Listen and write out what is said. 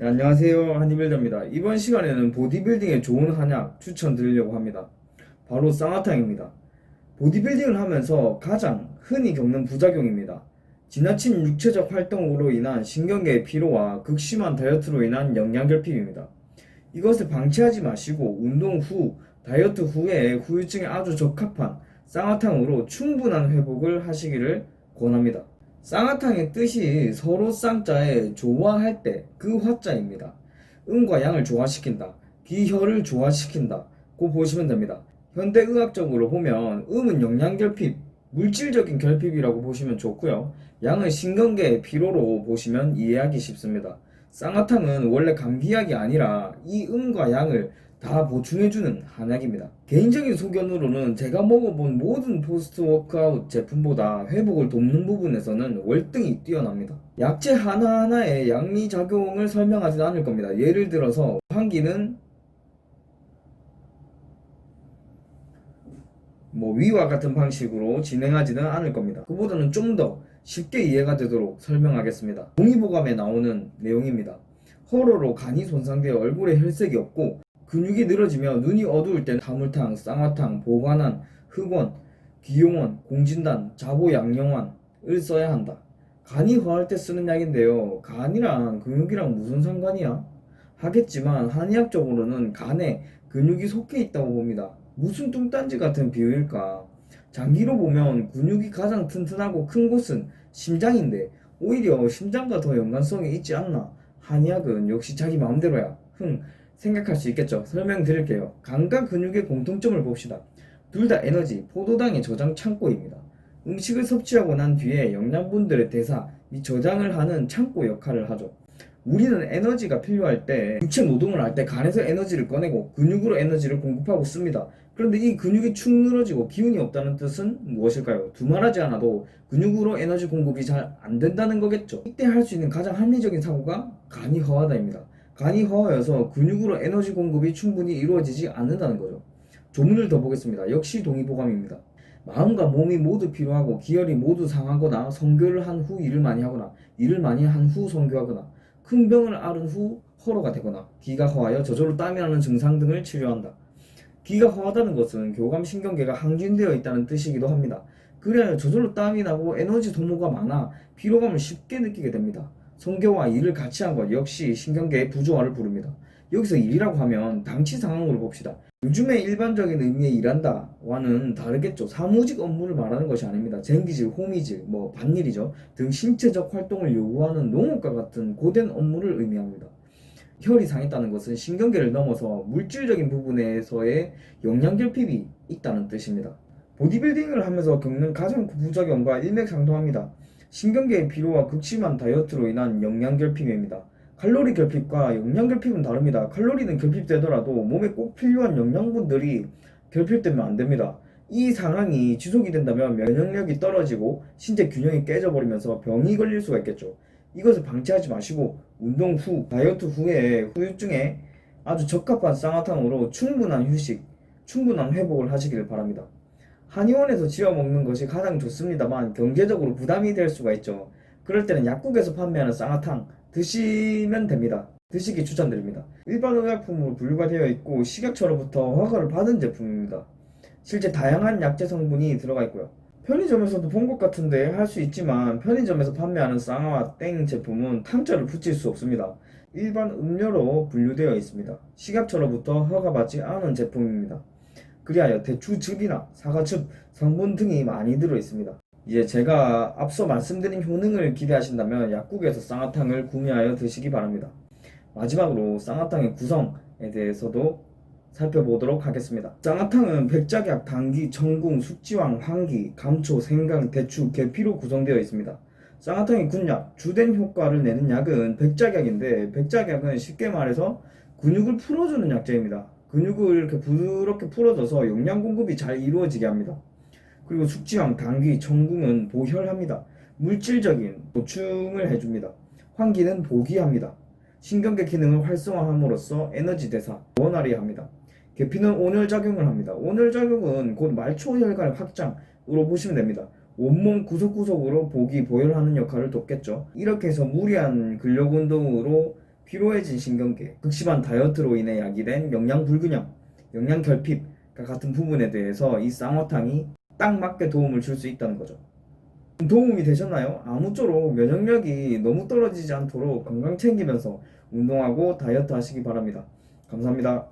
네, 안녕하세요. 한이빌더입니다. 이번 시간에는 보디빌딩에 좋은 한약 추천드리려고 합니다. 바로 쌍화탕입니다. 보디빌딩을 하면서 가장 흔히 겪는 부작용입니다. 지나친 육체적 활동으로 인한 신경계의 피로와 극심한 다이어트로 인한 영양결핍입니다. 이것을 방치하지 마시고 운동 후 다이어트 후에 후유증에 아주 적합한 쌍화탕으로 충분한 회복을 하시기를 권합니다 쌍화탕의 뜻이 서로 쌍자에 좋아할 때 그 화자입니다. 음과 양을 조화시킨다. 기혈을 조화시킨다. 고 보시면 됩니다. 현대의학적으로 보면 음은 영양결핍, 물질적인 결핍이라고 보시면 좋고요. 양은 신경계의 피로로 보시면 이해하기 쉽습니다. 쌍화탕은 원래 감기약이 아니라 이 음과 양을 다 보충해주는 한약입니다. 개인적인 소견으로는 제가 먹어본 모든 포스트 워크아웃 제품보다 회복을 돕는 부분에서는 월등히 뛰어납니다. 약재 하나하나의 양리작용을 설명하진 않을 겁니다. 예를 들어서 환기는 뭐 위와 같은 방식으로 진행하지는 않을 겁니다. 그보다는 좀 더 쉽게 이해가 되도록 설명하겠습니다. 동의보감에 나오는 내용입니다. 허로로 간이 손상되어 얼굴에 혈색이 없고 근육이 늘어지며 눈이 어두울 땐 다물탕, 쌍화탕, 보관한, 흑원, 기용원, 공진단, 자보양령환을 써야 한다. 간이 허할 때 쓰는 약인데요. 간이랑 근육이랑 무슨 상관이야? 하겠지만 한의학적으로는 간에 근육이 속해 있다고 봅니다. 무슨 뚱딴지 같은 비유일까? 장기로 보면 근육이 가장 튼튼하고 큰 곳은 심장인데 오히려 심장과 더 연관성이 있지 않나? 한의학은 역시 자기 마음대로야. 흥, 생각할 수 있겠죠. 설명드릴게요. 간과 근육의 공통점을 봅시다. 둘 다 에너지, 포도당의 저장 창고입니다. 음식을 섭취하고 난 뒤에 영양분들의 대사, 이 저장을 하는 창고 역할을 하죠. 우리는 에너지가 필요할 때 육체 노동을 할 때 간에서 에너지를 꺼내고 근육으로 에너지를 공급하고 씁니다. 그런데 이 근육이 축 늘어지고 기운이 없다는 뜻은 무엇일까요? 두말하지 않아도 근육으로 에너지 공급이 잘 안 된다는 거겠죠. 이때 할 수 있는 가장 합리적인 사고가 간이 허하다입니다. 간이 허하여서 근육으로 에너지 공급이 충분히 이루어지지 않는다는 거죠. 조문을 더 보겠습니다. 역시 동의보감입니다. 마음과 몸이 모두 필요하고 기혈이 모두 상하거나 성교를 한 후 일을 많이 하거나 일을 많이 한 후 성교하거나 큰 병을 앓은 후 허로가 되거나 기가 허하여 저절로 땀이 나는 증상 등을 치료한다. 기가 허하다는 것은 교감신경계가 항진되어 있다는 뜻이기도 합니다. 그래야 저절로 땀이 나고 에너지 소모가 많아 피로감을 쉽게 느끼게 됩니다. 성교와 일을 같이 한 것 역시 신경계의 부조화를 부릅니다. 여기서 일이라고 하면 당치 상황으로 봅시다. 요즘에 일반적인 의미의 일한다와는 다르겠죠. 사무직 업무를 말하는 것이 아닙니다. 쟁기질, 호미질, 뭐 밭일이죠. 등 신체적 활동을 요구하는 농업과 같은 고된 업무를 의미합니다. 혈이 상했다는 것은 신경계를 넘어서 물질적인 부분에서의 영양 결핍이 있다는 뜻입니다. 보디빌딩을 하면서 겪는 가장 큰 부작용과 일맥상통합니다. 신경계의 피로와 극심한 다이어트로 인한 영양 결핍입니다. 칼로리 결핍과 영양 결핍은 다릅니다. 칼로리는 결핍되더라도 몸에 꼭 필요한 영양분들이 결핍되면 안 됩니다. 이 상황이 지속이 된다면 면역력이 떨어지고 신체 균형이 깨져버리면서 병이 걸릴 수가 있겠죠. 이것을 방치하지 마시고 운동 후, 다이어트 후에 후유증에 아주 적합한 쌍화탕으로 충분한 휴식, 충분한 회복을 하시길 바랍니다. 한의원에서 지어 먹는 것이 가장 좋습니다만 경제적으로 부담이 될 수가 있죠. 그럴 때는 약국에서 판매하는 쌍화탕 드시면 됩니다. 드시기 추천드립니다. 일반 의약품으로 분류가 되어 있고 식약처로부터 허가를 받은 제품입니다. 실제 다양한 약재 성분이 들어가 있고요. 편의점에서도 본 것 같은데 할 수 있지만 편의점에서 판매하는 쌍화 땡 제품은 탕자를 붙일 수 없습니다. 일반 음료로 분류되어 있습니다. 식약처로부터 허가받지 않은 제품입니다. 그리하여 대추즙이나 사과즙 성분 등이 많이 들어 있습니다. 이제 제가 앞서 말씀드린 효능을 기대하신다면 약국에서 쌍화탕을 구매하여 드시기 바랍니다. 마지막으로 쌍화탕의 구성에 대해서도 살펴보도록 하겠습니다. 쌍화탕은 백작약, 당기, 청궁, 숙지황, 황기, 감초, 생강, 대추, 계피로 구성되어 있습니다. 쌍화탕의 군약, 주된 효과를 내는 약은 백작약인데 백작약은 쉽게 말해서 근육을 풀어주는 약재입니다. 근육을 이렇게 부드럽게 풀어줘서 영양 공급이 잘 이루어지게 합니다. 그리고 숙지황, 당귀, 청궁은 보혈합니다. 물질적인 보충을 해줍니다. 환기는 보기합니다. 신경계 기능을 활성화함으로써 에너지 대사, 원활히 합니다. 계피는 온혈작용을 합니다. 온혈작용은 곧 말초혈관 확장으로 보시면 됩니다. 온몸 구석구석으로 보기, 보혈하는 역할을 돕겠죠. 이렇게 해서 무리한 근력 운동으로 피로해진 신경계, 극심한 다이어트로 인해 야기된 영양 불균형, 영양 결핍과 같은 부분에 대해서 이 쌍화탕이 딱 맞게 도움을 줄 수 있다는 거죠. 도움이 되셨나요? 아무쪼록 면역력이 너무 떨어지지 않도록 건강 챙기면서 운동하고 다이어트 하시기 바랍니다. 감사합니다.